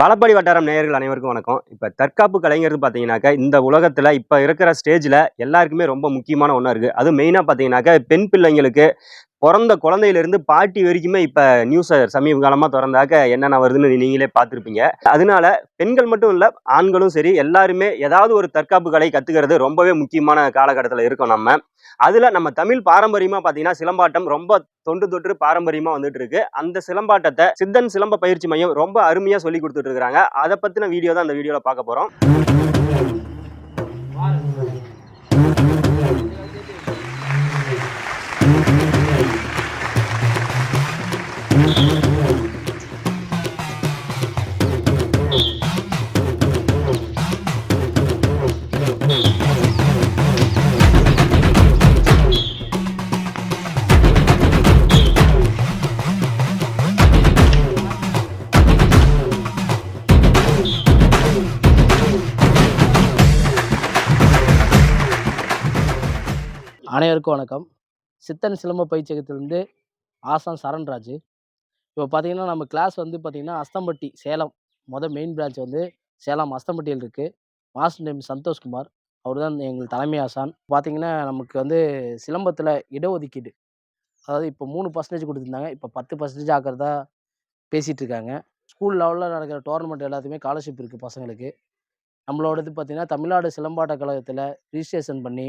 பலப்படி வட்டாரம் நேயர்கள் அனைவருக்கும் வணக்கம். இப்போ தற்காப்பு கலைங்கிறது பார்த்தீங்கன்னாக்கா இந்த உலகத்தில் இப்போ இருக்கிற ஸ்டேஜில் எல்லாருக்குமே ரொம்ப முக்கியமான ஒன்றா இருக்குது அது மெயினாக பார்த்தீங்கன்னாக்கா பெண் பிள்ளைங்களுக்கு பிறந்த குழந்தையிலேருந்து பாட்டி வரைக்குமே இப்போ நியூஸை சமீப காலமாக திறந்தாக்க என்னென்ன வருதுன்னு நீங்களே பார்த்துருப்பீங்க. அதனால பெண்கள் மட்டும் இல்லை ஆண்களும் சரி எல்லாருமே ஏதாவது ஒரு தற்காப்பு கலை கற்றுக்கிறது ரொம்பவே முக்கியமான காலகட்டத்தில் இருக்கோம் நம்ம. அதில் நம்ம தமிழ் பாரம்பரியமாக பார்த்தீங்கன்னா சிலம்பாட்டம் ரொம்ப தொன்று தொற்று பாரம்பரியமாக வந்துட்டு இருக்கு அந்த சிலம்பாட்டத்தை சித்தன் சிலம்ப பயிற்சி மையம் ரொம்ப அருமையாக சொல்லி கொடுத்துட்டு இருக்கிறாங்க. அதை பற்றின வீடியோ தான் அந்த வீடியோவில் பார்க்க போகிறோம் அனைவருக்கும் வணக்கம். சித்தன் சிலம்ப பயிற்சியகத்திலிருந்து ஆசான் சரண்ராஜ். இப்போ பார்த்தீங்கன்னா நம்ம கிளாஸ் வந்து பார்த்தீங்கன்னா அஸ்தம்பட்டி சேலம். மொதல் மெயின் பிரான்ச் வந்து சேலம் அஸ்தம்பட்டியில் இருக்குது மாஸ்டர் நேம் சந்தோஷ்குமார். அவர் தான் எங்கள் தலைமை ஆசான். பார்த்தீங்கன்னா நமக்கு வந்து சிலம்பத்தில் இடஒதுக்கீடு. அதாவது இப்போ மூணு பர்சன்டேஜ் கொடுத்துருந்தாங்க. இப்போ பத்து பர்சன்டேஜ் ஆக்கிறதா பேசிகிட்டு இருக்காங்க ஸ்கூல் லெவலில் நடக்கிற டோர்னமெண்ட் எல்லாத்துக்குமே ஸ்காலர்ஷிப் இருக்குது பசங்களுக்கு. நம்மளோடது பார்த்திங்கன்னா தமிழ்நாடு சிலம்பாட்ட கழகத்தில் ரிஜிஸ்ட்ரேஷன் பண்ணி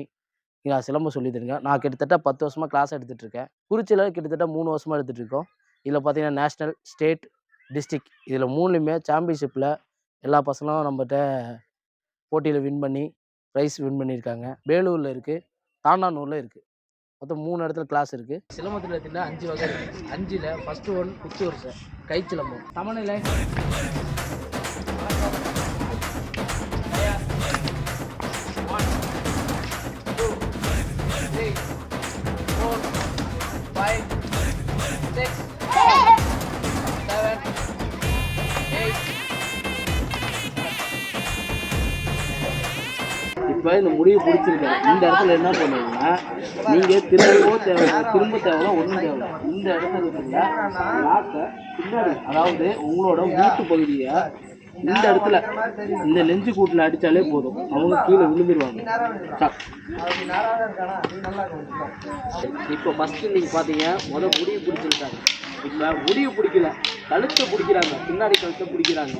நான் சிலம்பம் சொல்லி தருங்க நான் கிட்டத்தட்ட பத்து வருஷமாக கிளாஸ் எடுத்துகிட்டு இருக்கேன் குறிச்சியில் கிட்டத்தட்ட மூணு வருஷமாக எடுத்துகிட்டு இருக்கோம் இதில் பார்த்தீங்கன்னா நேஷ்னல் ஸ்டேட் டிஸ்ட்ரிக் இதில் மூணுலேயுமே சாம்பியன்ஷிப்பில் எல்லா பசங்களும் நம்மகிட்ட போட்டியில் வின் பண்ணி ப்ரைஸ் வின் பண்ணியிருக்காங்க. வேலூரில் இருக்குது தாண்டானூரில் இருக்குது மொத்தம் மூணு இடத்துல கிளாஸ் இருக்குது சிலம்பத்தில் அஞ்சு வகை இருக்குது அஞ்சில் ஃபஸ்ட்டு ஒன் குச்சி வருஷம் கை சிலம்பம். இப்போ இந்த முடிவு பிடிச்சிருக்காரு. இந்த இடத்துல என்ன பண்ணுவீங்கன்னா நீங்கள் திரும்பவோ தேவை திரும்ப தேவைலாம் ஒன்றும் தேவை இந்த இடத்துல இருக்கிற லாக்கை பின்னாடி அதாவது உங்களோட மூட்டு பகுதியை இந்த இடத்துல இந்த நெஞ்சு கூட்டில் அடித்தாலே போதும். அவங்க கீழே விழுந்துருவாங்க. இப்போ ஃபஸ்ட்டு நீங்கள் பார்த்தீங்க முதல் முடிவு பிடிச்சிருக்காங்க. இப்போ முடிவு பிடிக்கல. கழுத்தை பிடிக்கிறாங்க. பின்னாடி கழுத்தை பிடிக்கிறாங்க.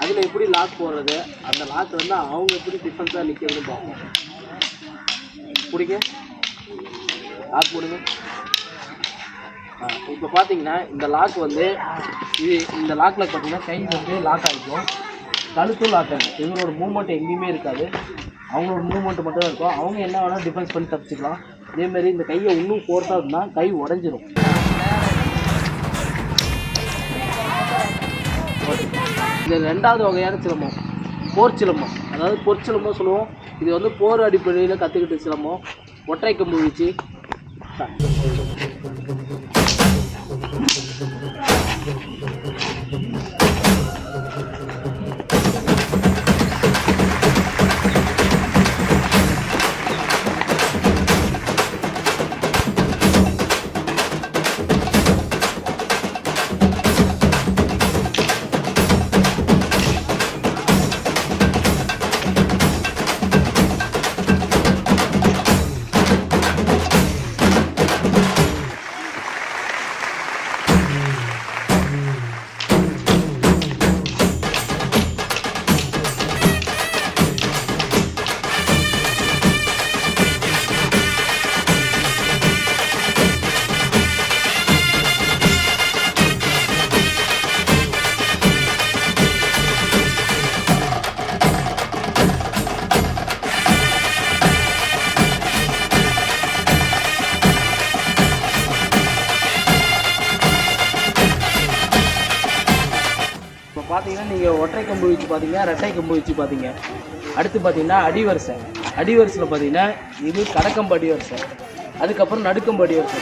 அதில் எப்படி லாக் போடுறது? அந்த லாக் வந்து அவங்க எப்படி டிஃபென்ஸாக நிற்கிறதுன்னு பார்ப்போம். பிடிங்க? லாக் போடுங்க. இப்போ பார்த்தீங்கன்னா இந்த லாக் வந்து இது இந்த லாக்கில் பார்த்தீங்கன்னா கை வந்து லாக் ஆகிக்கும் கழுத்தும் லாக் ஆகும் இவங்களோட மூவ்மெண்ட் எங்கேயுமே இருக்காது. அவங்களோட மூவ்மெண்ட் மட்டும் தான் இருக்கும். அவங்க என்ன வேணால் டிஃபென்ஸ் பண்ணி தப்பிச்சுக்கலாம். அதேமாரி இந்த கையை இன்னும் ஃபோர்ஸாக இருந்தால் கை உடஞ்சிரும். இது ரெண்டாவது வகையான சிலம்பம். போர் சிலம்பம். அதாவது பொற்சிலம்பம் சொல்லுவோம். இது வந்து போர் அடிப்படையில் கற்றுக்கிட்ட சிலம்பம். ஒற்றை கம்பு வீச்சு. நீங்கள் ஒற்றை கம்பு வச்சு பார்த்தீங்க ரெட்டை கம்பு வச்சு பார்த்தீங்க அடுத்து பார்த்தீங்கன்னா அடிவரிசை. அடிவரிசையில் பார்த்தீங்கன்னா இது கடக்கம்பு அடிவரிசை. அதுக்கப்புறம் நடுக்கம்பு அடிவரிசை.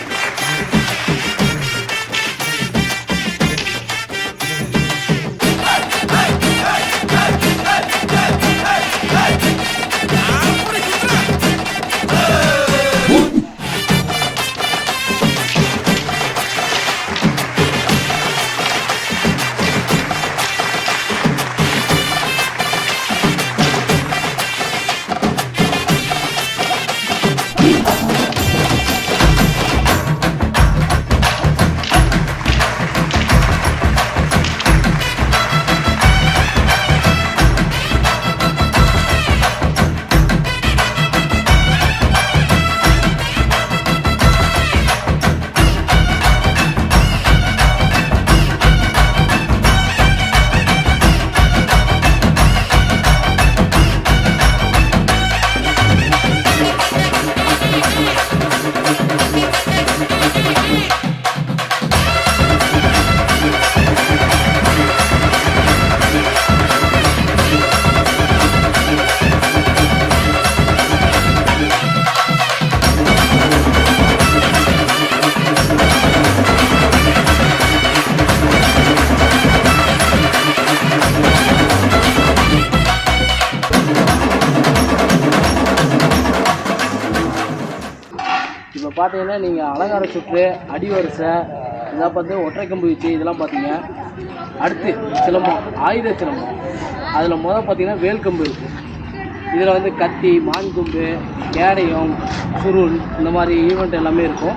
பார்த்தீங்கன்னா நீங்கள் அலங்கார சுற்று அடிவரிசை இதெல்லாம் பார்த்து ஒற்றை கம்பு வீச்சு இதெல்லாம் பார்த்தீங்க. அடுத்து சிலம்பம் ஆயுத சிலம்பம். அதில் முதல் பார்த்தீங்கன்னா வேல்கம்பு இருக்குது இதில் வந்து கத்தி மான் கொம்பு கேடயம் சுருள் இந்த மாதிரி ஈவெண்ட் எல்லாமே இருக்கும்.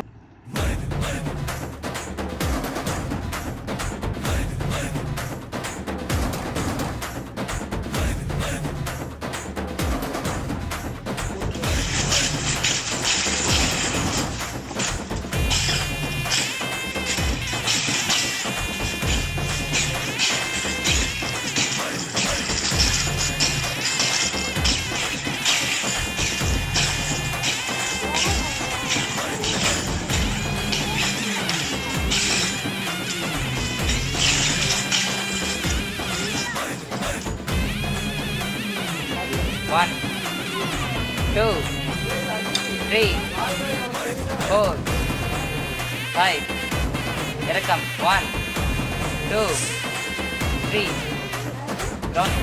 Two, three, four, five. இறக்கம் ஒன் டூ த்ரீ ரவுண்ட்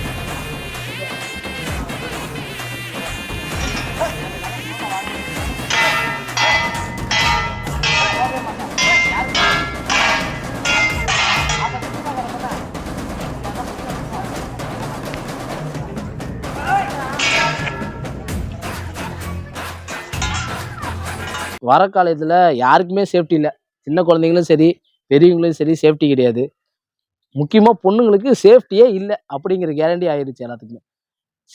வர காலத்தில் யாருக்குமே சேஃப்டி இல்லை. சின்ன குழந்தைங்களும் சரி பெரியவங்களும் சரி சேஃப்டி கிடையாது. முக்கியமாக பொண்ணுங்களுக்கு சேஃப்டியே இல்லை அப்படிங்கிற கேரண்டி ஆயிடுச்சு எல்லாத்துக்குமே.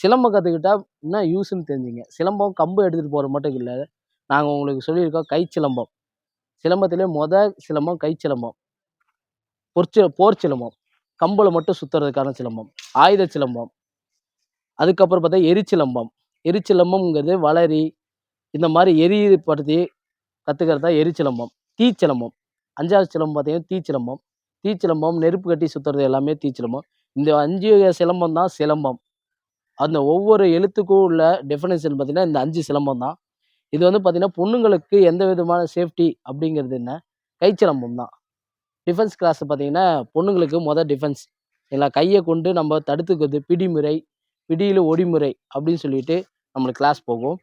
சிலம்பம் கற்றுக்கிட்டா என்ன யூஸ்ன்னு தெரிஞ்சுங்க. சிலம்பம் கம்பு எடுத்துகிட்டு போகிற மட்டும் இல்லை. நாங்கள் உங்களுக்கு சொல்லியிருக்கோம் கை சிலம்பம் சிலம்பத்திலே மொத சிலம்பம் கை சிலம்பம் பொற்சி போர் சிலம்பம். கம்பில் மட்டும் சுற்றுறதுக்கான சிலம்பம். ஆயுத சிலம்பம். அதுக்கப்புறம் பார்த்தா எரிச்சிலம்பம். எரிச்சிலம்பம்ங்கிறது வளரி இந்த மாதிரி எரிப்படுத்தி கற்றுக்கிறது தான் எரிச்சிலம்பம் தீச்சிலம்பம் அஞ்சாவது சிலம்பம் பார்த்தீங்கன்னா தீச்சிலம்பம் தீச்சிலம்பம் நெருப்பு கட்டி சுற்றுறது எல்லாமே தீச்சிலம்பம் இந்த அஞ்சு சிலம்பம் தான் சிலம்பம். அந்த ஒவ்வொரு எழுத்துக்கும் உள்ள டெஃபினேஷன் பார்த்தீங்கன்னா இந்த அஞ்சு சிலம்பம் தான். இது வந்து பார்த்தீங்கன்னா பொண்ணுங்களுக்கு எந்த விதமான சேஃப்டி அப்படிங்கிறது என்ன? கைச்சிலம்பம் தான். டிஃபென்ஸ் கிளாஸ் பார்த்தீங்கன்னா பொண்ணுங்களுக்கு மொதல் டிஃபென்ஸ் இல்லை கையை கொண்டு நம்ம தடுத்துக்கிறது பிடிமுறை பிடியில் ஒடிமுறை அப்படின்னு சொல்லிட்டு நம்மளுக்கு கிளாஸ் போகும்.